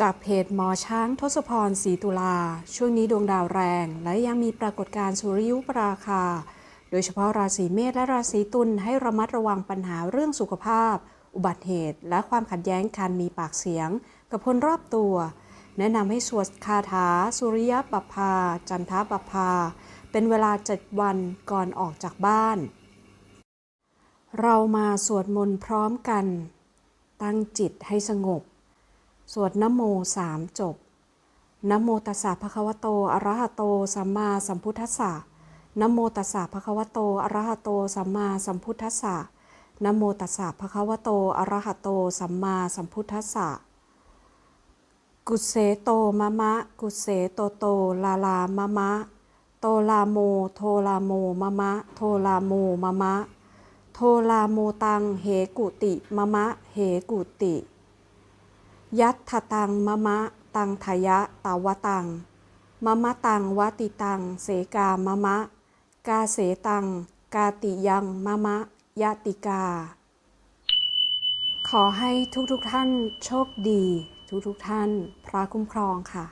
จากเพจหมอช้างทศพรศรีตุลา ช่วงนี้ดวงดาวแรง และยังมีปรากฏการณ์สุริยุปราคา โดยเฉพาะราศีเมษและราศีตุลให้ระมัดระวังปัญหาเรื่องสุขภาพ อุบัติเหตุ และความขัดแย้งการมีปากเสียง กับคนรอบตัว แนะนำให้สวดคาถา สุริยปัปพาจันทปัปพาเป็นเวลา7วันก่อนออกจากบ้าน เรามาสวดมนต์พร้อมกัน ตั้งจิตให้สงบ สวดนโมสามจบนโมตัสสะภะคะวะโตอะระหะโต สัมมาสัมพุทธัสสะนโมตัสสะภะคะวะโตอะระหะโต สัมมาสัมพุทธัสสะนโมตัสสะภะคะวะโตอะระหะโต สัมมาสัมพุทธัสสะกุเสโตมะมะ กุเสโตโต ลาลามะมะ โตลาโม โทลาโมมะมะ โทลาโมมะมะ โทลาโมตัง เหกุติมะมะ เหกุติ ยัตถตังมะมะตังทยะตาวตังมะมะตังวติตัง เสกามะมะ กาเสตัง กาติยังมะมะยะติกา ขอให้ทุกทุกท่านโชคดี ทุกทุกท่าน พระคุ้มครองค่ะ